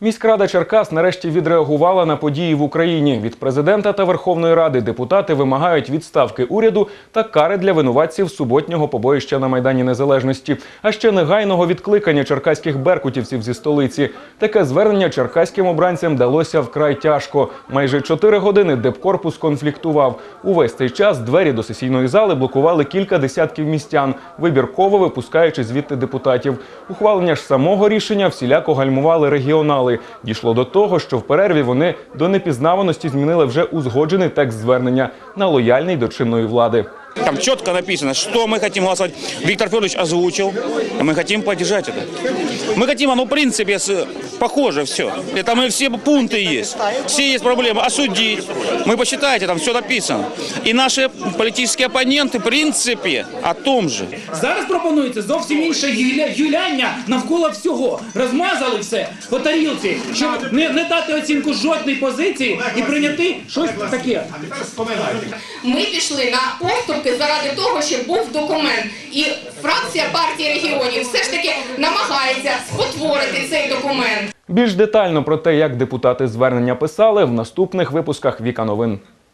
Міськрада Черкас нарешті відреагувала на події в Україні. Від президента та Верховної Ради депутати вимагають відставки уряду та кари для винуватців суботнього побоїща на Майдані Незалежності, а ще негайного відкликання черкаських беркутівців зі столиці. Таке звернення черкаським обранцям далося вкрай тяжко. Майже чотири години депкорпус конфліктував. Увесь цей час двері до сесійної зали блокували кілька десятків містян, вибірково випускаючи звідти депутатів. Ухвалення ж самого рішення всіляко гальмували регіонали. Дійшло до того, що в перерві вони до непізнаваності змінили вже узгоджений текст звернення на лояльний до чинної влади. Там четко написано, что мы хотим голосовать. Виктор Федорович озвучил, а мы хотим поддержать это. Мы хотим, оно в принципе с- похоже все. Это мы все пункты есть. Все есть проблемы. Осудить. Мы посчитайте, там все написано. И наши политические оппоненты, в принципе, о том же. Зараз пропонується зовсім інше юля, юляння навколо всього. Розмазали все по тарілці, щоб не, не дати оцінку жодній позиції і прийняти щось таке. Ми пішли на поступки заради того, щоб був документ. І фракція партії регіонів все ж таки намагається спотворити цей документ. Більш детально про те, як депутати звернення писали, в наступних випусках Віка новин.